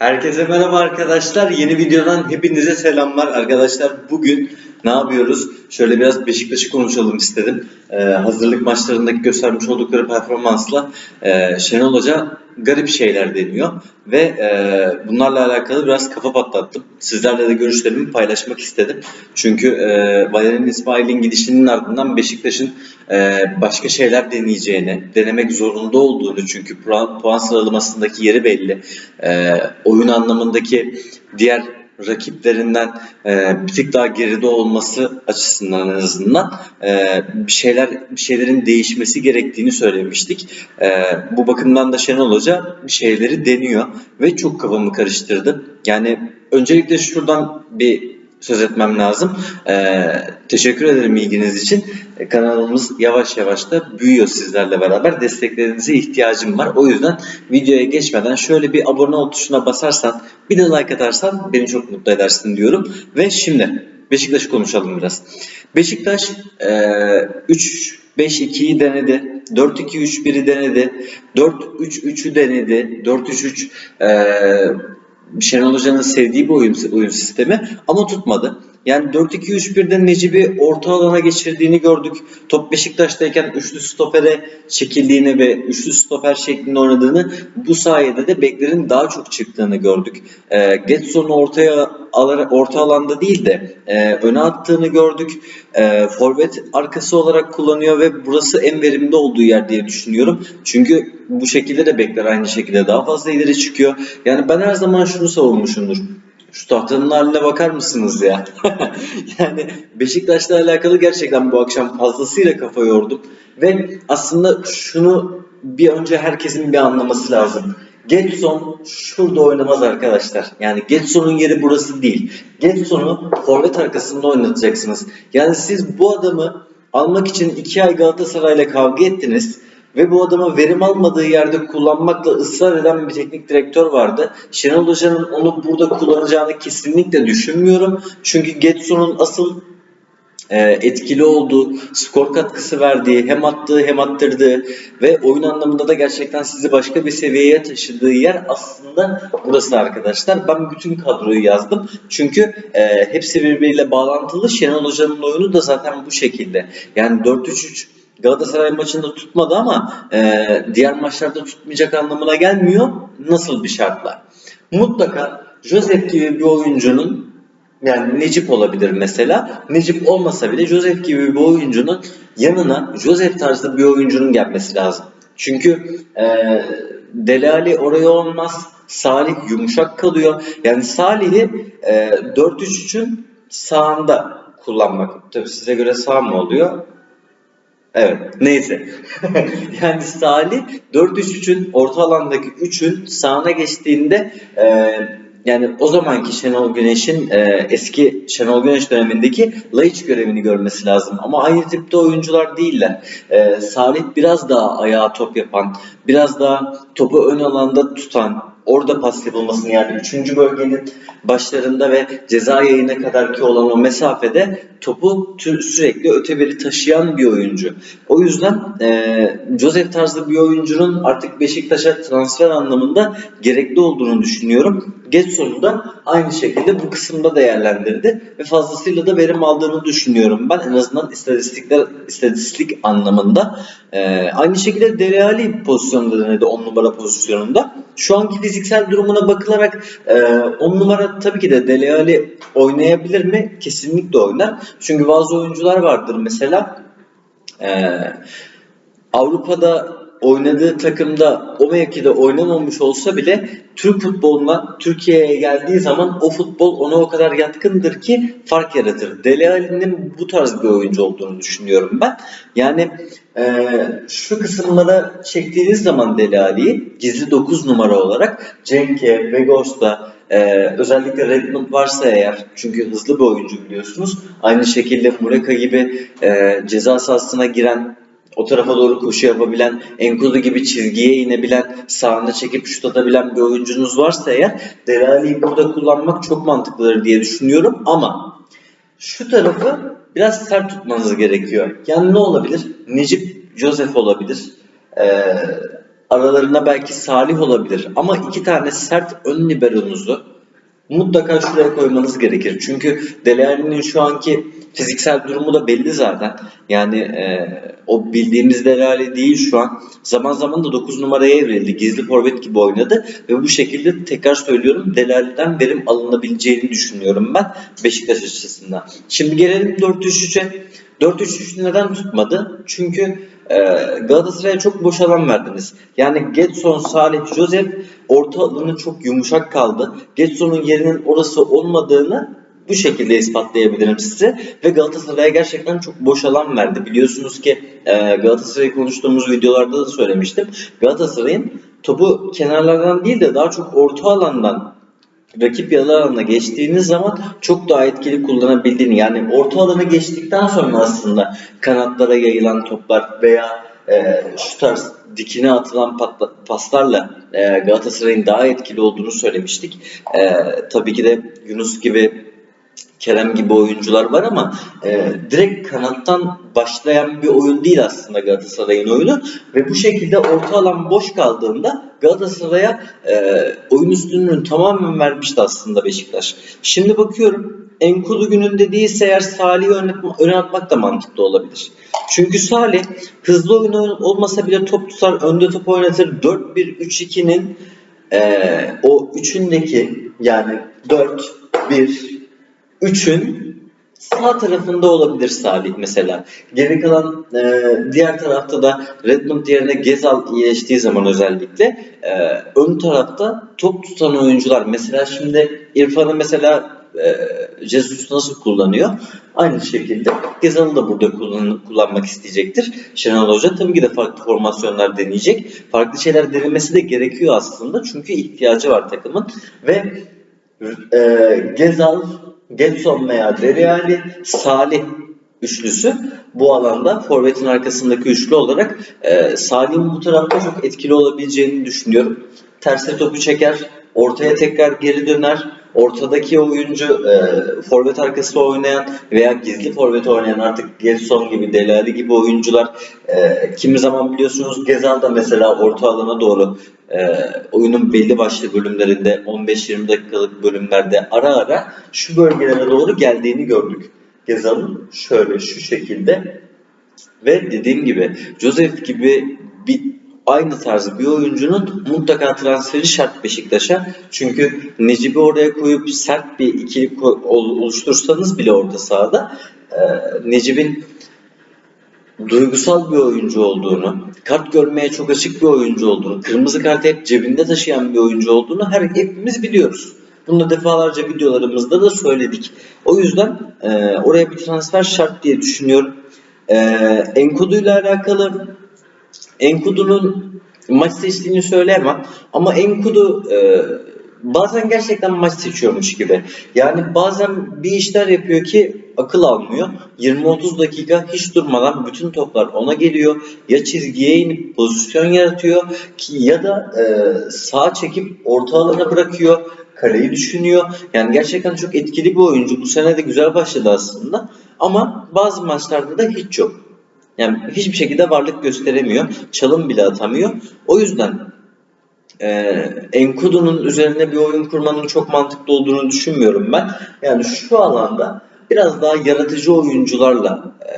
Herkese merhaba arkadaşlar. Yeni videodan hepinize selamlar arkadaşlar. Bugün ne yapıyoruz? Şöyle biraz Beşiktaş'ı konuşalım istedim. Ee, hazırlık maçlarındaki göstermiş oldukları performansla e, Şenol Hoca garip şeyler deniyor ve e, bunlarla alakalı biraz kafa patlattım. Sizlerle de görüşlerimi paylaşmak istedim. Çünkü e, Valerian İsmail'in gidişinin ardından Beşiktaş'ın e, başka şeyler deneyeceğini, denemek zorunda olduğunu çünkü puan, puan sıralamasındaki yeri belli. E, oyun anlamındaki diğer rakiplerinden e, bir tık daha geride olması açısından en azından e, bir şeyler bir şeylerin değişmesi gerektiğini söylemiştik. E, bu bakımdan da Şenol Hoca bir şeyleri deniyor ve çok kafamı karıştırdı. Yani öncelikle şuradan bir söz etmem lazım. Ee, teşekkür ederim ilginiz için. Ee, kanalımız yavaş yavaş da büyüyor sizlerle beraber. Desteklerinize ihtiyacım var. O yüzden videoya geçmeden şöyle bir abone ol tuşuna basarsan, bir de like atarsan beni çok mutlu edersin diyorum. Ve şimdi Beşiktaş'ı konuşalım biraz. Beşiktaş e, 3-5-2'yi denedi. 4-2-3-1'i denedi. 4-3-3'ü denedi. 4-3-3 e, Şenol Hoca'nın sevdiği bir oyun, oyun sistemi ama tutmadı. Yani 4-2-3-1'de Necip'i orta alana geçirdiğini gördük. Top Beşiktaş'tayken üçlü stopere çekildiğini ve üçlü stoper şeklinde oynadığını bu sayede de beklerin daha çok çıktığını gördük. E, Getson'u ortaya alarak orta alanda değil de e, öne attığını gördük. E, forvet arkası olarak kullanıyor ve burası en verimli olduğu yer diye düşünüyorum. Çünkü bu şekilde de bekler aynı şekilde daha fazla ileri çıkıyor. Yani ben her zaman şunu savunmuşumdur. Şu tahtanın haline bakar mısınız ya? yani Beşiktaş'la alakalı gerçekten bu akşam fazlasıyla kafa yordum. Ve aslında şunu bir önce herkesin bir anlaması lazım. Getson şurada oynamaz arkadaşlar. Yani Getson'un yeri burası değil. Getson'u forvet arkasında oynatacaksınız. Yani siz bu adamı almak için iki ay Galatasaray'la kavga ettiniz. Ve bu adamı verim almadığı yerde kullanmakla ısrar eden bir teknik direktör vardı. Şenol Hoca'nın onu burada kullanacağını kesinlikle düşünmüyorum. Çünkü Getson'un asıl e, etkili olduğu, skor katkısı verdiği, hem attığı hem attırdığı ve oyun anlamında da gerçekten sizi başka bir seviyeye taşıdığı yer aslında burası arkadaşlar. Ben bütün kadroyu yazdım. Çünkü e, hepsi birbiriyle bağlantılı. Şenol Hoca'nın oyunu da zaten bu şekilde. Yani 4-3-3 Galatasaray maçında tutmadı ama e, diğer maçlarda tutmayacak anlamına gelmiyor. Nasıl bir şartla? Mutlaka Josep gibi bir oyuncunun yani Necip olabilir mesela. Necip olmasa bile Josep gibi bir oyuncunun yanına Josep tarzı bir oyuncunun gelmesi lazım. Çünkü e, Delali oraya olmaz. Salih yumuşak kalıyor. Yani Salih'i e, 4-3-3'ün sağında kullanmak. Tabii size göre sağ mı oluyor? Evet. Neyse. yani Salih 4-3-3'ün orta alandaki 3'ün sağına geçtiğinde e, yani o zamanki Şenol Güneş'in e, eski Şenol Güneş dönemindeki Laiç görevini görmesi lazım. Ama aynı tipte oyuncular değiller. E, Salih biraz daha ayağa top yapan, biraz daha topu ön alanda tutan, orada pas yapılmasını yani 3. bölgenin başlarında ve ceza yayına kadarki olan o mesafede topu sürekli öteberi taşıyan bir oyuncu. O yüzden e, Joseph tarzı bir oyuncunun artık Beşiktaş'a transfer anlamında gerekli olduğunu düşünüyorum. Getson'u da aynı şekilde bu kısımda değerlendirdi ve fazlasıyla da verim aldığını düşünüyorum ben en azından istatistikler istatistik anlamında. E, aynı şekilde Dele Alli pozisyonda denedi 10 numara pozisyonunda. Şu anki fiziksel durumuna bakılarak 10 numara tabii ki de Dele Alli oynayabilir mi? Kesinlikle oynar. Çünkü bazı oyuncular vardır mesela e, Avrupa'da oynadığı takımda o mevkide oynamamış olsa bile Türk futboluna Türkiye'ye geldiği zaman o futbol ona o kadar yatkındır ki fark yaratır. Dele Alli'nin bu tarz bir oyuncu olduğunu düşünüyorum ben. Yani e, şu kısımlara çektiğiniz zaman Dele Alli'yi gizli 9 numara olarak Cenk'e, Vegors'ta ee, özellikle Redmond varsa eğer çünkü hızlı bir oyuncu biliyorsunuz. Aynı şekilde Mureka gibi e, ceza sahasına giren o tarafa doğru koşu yapabilen, Enkudu gibi çizgiye inebilen, sağına çekip şut atabilen bir oyuncunuz varsa eğer Delali'yi burada kullanmak çok mantıklıdır diye düşünüyorum ama şu tarafı biraz sert tutmanız gerekiyor. Yani ne olabilir? Necip Joseph olabilir. Ee, aralarında belki Salih olabilir ama iki tane sert ön liberonuzu mutlaka şuraya koymanız gerekir. Çünkü Dele Alli'nin şu anki fiziksel durumu da belli zaten. Yani e, o bildiğimiz Dele Alli değil şu an. Zaman zaman da 9 numaraya evrildi. Gizli forvet gibi oynadı ve bu şekilde tekrar söylüyorum Dele Alli'den verim alınabileceğini düşünüyorum ben Beşiktaş açısından. Şimdi gelelim 4-3-3'e. 4-3-3 neden tutmadı? Çünkü e, Galatasaray'a çok boş alan verdiniz. Yani Getson, Salih, Joseph orta alanı çok yumuşak kaldı. Getson'un yerinin orası olmadığını bu şekilde ispatlayabilirim size. Ve Galatasaray'a gerçekten çok boş alan verdi. Biliyorsunuz ki e, Galatasaray'ı konuştuğumuz videolarda da söylemiştim. Galatasaray'ın topu kenarlardan değil de daha çok orta alandan rakip yarı alanına geçtiğiniz zaman çok daha etkili kullanabildiğini yani orta alanı geçtikten sonra aslında kanatlara yayılan toplar veya e, şu tarz dikine atılan patla, paslarla e, Galatasaray'ın daha etkili olduğunu söylemiştik. E, tabii ki de Yunus gibi Kerem gibi oyuncular var ama e, direkt kanattan başlayan bir oyun değil aslında Galatasaray'ın oyunu ve bu şekilde orta alan boş kaldığında Galatasaray'a e, oyun üstünlüğünü tamamen vermişti aslında Beşiktaş. Şimdi bakıyorum Enkudu gününde değilse eğer Salih'i öne, atmak da mantıklı olabilir. Çünkü Salih hızlı oyun olmasa bile top tutar, önde top oynatır. 4-1-3-2'nin e, o üçündeki yani 4-1 3'ün sağ tarafında olabilir Salih mesela. Geri kalan e, diğer tarafta da Redmond yerine Gezal iyileştiği zaman özellikle e, ön tarafta top tutan oyuncular mesela şimdi İrfan'ı mesela e, Jesus nasıl kullanıyor? Aynı şekilde Gezal'ı da burada kullan, kullanmak isteyecektir. Şenol Hoca tabii ki de farklı formasyonlar deneyecek. Farklı şeyler denemesi de gerekiyor aslında. Çünkü ihtiyacı var takımın. Ve e, Gezal Getson veya Deriali, Salih üçlüsü bu alanda forvetin arkasındaki üçlü olarak e, Salih'in bu tarafta çok etkili olabileceğini düşünüyorum. Terse topu çeker, ortaya tekrar geri döner. Ortadaki oyuncu e, forvet arkası oynayan veya gizli forvet oynayan artık Gerson gibi, Delali gibi oyuncular e, kimi zaman biliyorsunuz Gezal da mesela orta alana doğru e, oyunun belli başlı bölümlerinde 15-20 dakikalık bölümlerde ara ara şu bölgelere doğru geldiğini gördük. Gezal'ın şöyle şu şekilde ve dediğim gibi Joseph gibi bir aynı tarz bir oyuncunun mutlaka transferi şart Beşiktaş'a. Çünkü Necip'i oraya koyup sert bir ikili oluştursanız bile orta sahada e, Necip'in duygusal bir oyuncu olduğunu, kart görmeye çok açık bir oyuncu olduğunu, kırmızı kartı hep cebinde taşıyan bir oyuncu olduğunu her hepimiz biliyoruz. Bunu da defalarca videolarımızda da söyledik. O yüzden e, oraya bir transfer şart diye düşünüyorum. E, Enkudu ile alakalı Enkudu'nun maç seçtiğini söyleyemem ama Enkudu e, bazen gerçekten maç seçiyormuş gibi. Yani bazen bir işler yapıyor ki akıl almıyor. 20-30 dakika hiç durmadan bütün toplar ona geliyor. Ya çizgiye inip pozisyon yaratıyor ki ya da e, sağa çekip orta alana bırakıyor. Kaleyi düşünüyor. Yani gerçekten çok etkili bir oyuncu. Bu sene de güzel başladı aslında. Ama bazı maçlarda da hiç yok. Yani hiçbir şekilde varlık gösteremiyor. Çalım bile atamıyor. O yüzden e, Enkudu'nun üzerine bir oyun kurmanın çok mantıklı olduğunu düşünmüyorum ben. Yani şu alanda biraz daha yaratıcı oyuncularla e,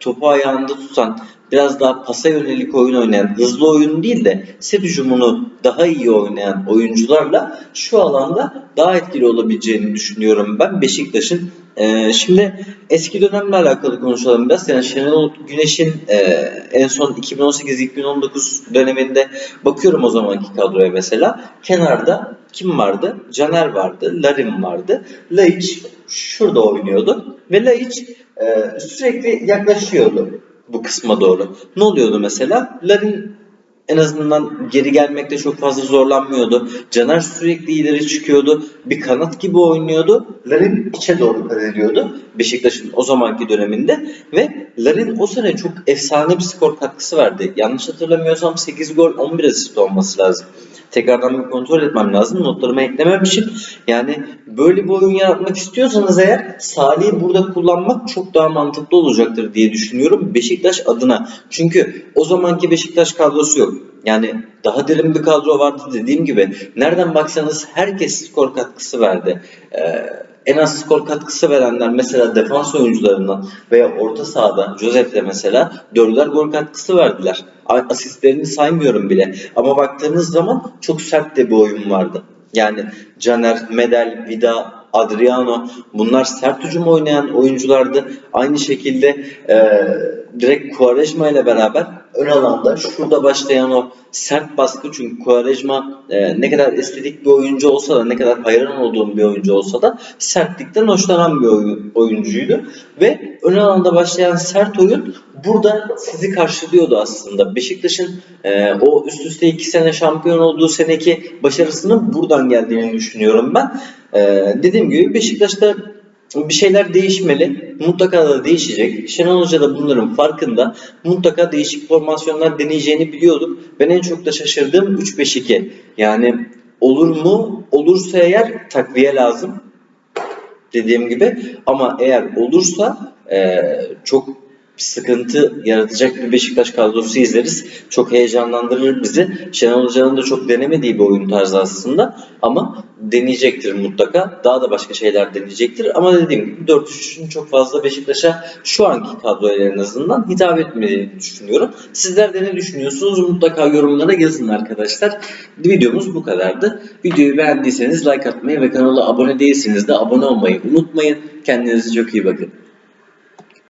topu ayağında tutan, biraz daha pasa yönelik oyun oynayan, hızlı oyun değil de set hücumunu daha iyi oynayan oyuncularla şu alanda daha etkili olabileceğini düşünüyorum ben Beşiktaş'ın. Ee, şimdi eski dönemle alakalı konuşalım biraz. Yani Şenol Güneş'in e, en son 2018-2019 döneminde bakıyorum o zamanki kadroya mesela. Kenarda kim vardı? Caner vardı, Larin vardı. Laiç şurada oynuyordu ve Laiç e, sürekli yaklaşıyordu bu kısma doğru. Ne oluyordu mesela? Larin en azından geri gelmekte çok fazla zorlanmıyordu. Caner sürekli ileri çıkıyordu. Bir kanat gibi oynuyordu. Larin içe doğru kareliyordu. Beşiktaş'ın o zamanki döneminde. Ve Larin o sene çok efsane bir skor katkısı verdi. Yanlış hatırlamıyorsam 8 gol 11 asist olması lazım. Tekrardan bir kontrol etmem lazım. Notlarıma eklememişim. Yani böyle bir oyun yaratmak istiyorsanız eğer Salih'i burada kullanmak çok daha mantıklı olacaktır diye düşünüyorum Beşiktaş adına. Çünkü o zamanki Beşiktaş kadrosu yok. Yani daha derin bir kadro vardı dediğim gibi. Nereden baksanız herkes skor katkısı verdi. Ee, en az skor katkısı verenler mesela defans oyuncularından veya orta sahada Josep'le mesela dördüler gol katkısı verdiler. Asistlerini saymıyorum bile. Ama baktığınız zaman çok sert de bir oyun vardı. Yani Caner, Medel, Vida, Adriano bunlar sert hücum oynayan oyunculardı. Aynı şekilde e, direkt Quaresma ile beraber ön alanda şurada başlayan o sert baskı çünkü Quaresma e, ne kadar estetik bir oyuncu olsa da ne kadar hayran olduğum bir oyuncu olsa da sertlikten hoşlanan bir oyun, oyuncuydu ve ön alanda başlayan sert oyun burada sizi karşılıyordu aslında. Beşiktaş'ın e, o üst üste iki sene şampiyon olduğu seneki başarısının buradan geldiğini düşünüyorum ben. E, dediğim gibi Beşiktaş'ta bir şeyler değişmeli. Mutlaka da değişecek. Şenol Hoca da bunların farkında. Mutlaka değişik formasyonlar deneyeceğini biliyorduk. Ben en çok da şaşırdığım 3-5-2. Yani olur mu? Olursa eğer takviye lazım. Dediğim gibi. Ama eğer olursa eee, çok sıkıntı yaratacak bir Beşiktaş kadrosu izleriz. Çok heyecanlandırır bizi. Şenol Hoca'nın da çok denemediği bir oyun tarzı aslında. Ama deneyecektir mutlaka. Daha da başka şeyler deneyecektir. Ama dediğim gibi 4-3'ün çok fazla Beşiktaş'a şu anki kadroyla en azından hitap etmediğini düşünüyorum. Sizler de ne düşünüyorsunuz? Mutlaka yorumlara yazın arkadaşlar. Videomuz bu kadardı. Videoyu beğendiyseniz like atmayı ve kanala abone değilseniz de abone olmayı unutmayın. Kendinize çok iyi bakın.